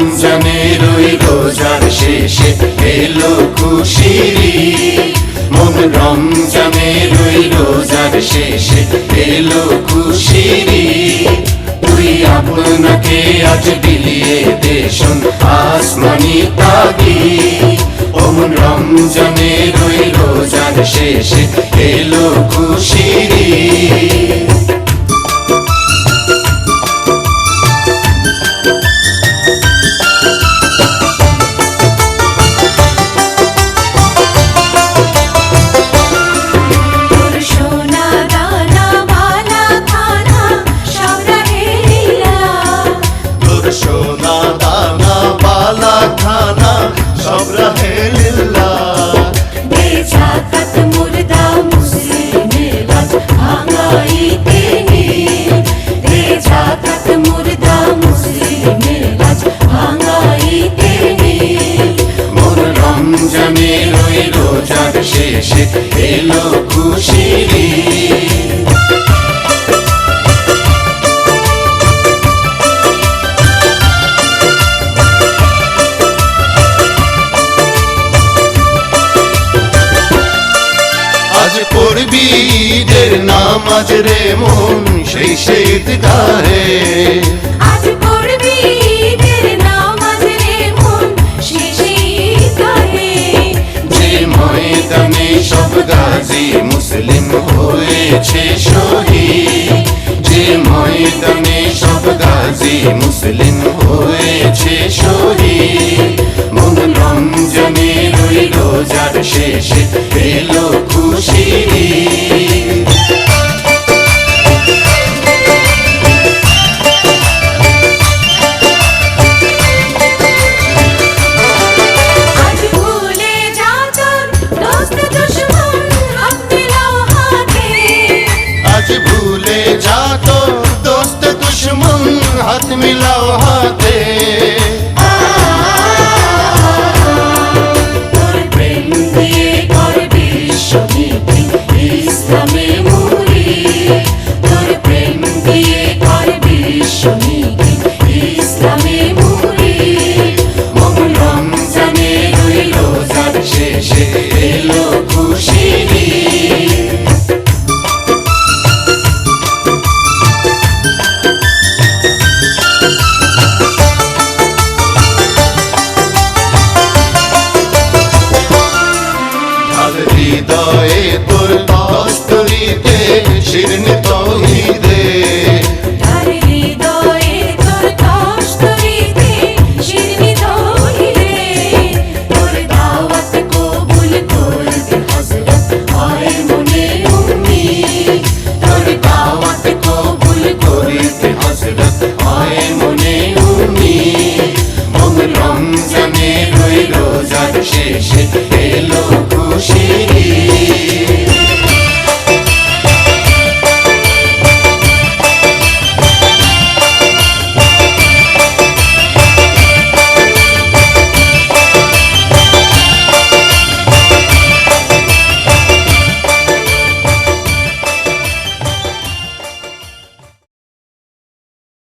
রমজানের ওই রোজার শেষে এলো ঈদ। মন রমজানের ওই রোজার শেষে এলো ঈদ। তুই আপনাকে আজ বিলিয়ে দেশন আসমানি তাগি ওমন রমজানের ওই রোজার শেষে এলো খুশির জাকাত মুর্দা মুসলিমের লাজ ভাঙাইতে দে জাকাত মুর্দা মুসলিমের লাজ ভাঙাইতে মোর রমজানের ওই রোজার শেষে এলো খুশির ঈদের নামাজ রে মন সেই শীত গাহে আজ পড়বি ঈদের নামাজ রে মন শেষে গাহে যে ময়দানে সব গাজী মুসলিম হয়েছে শহীদ। যে ময়দানে সব গাজী মুসলিম হয়েছে শহীদ। মন রমজানের ওই রোজার শেষে এলো হাত মিলাও হাতে হৃদয়ে তোর তস্তরিতে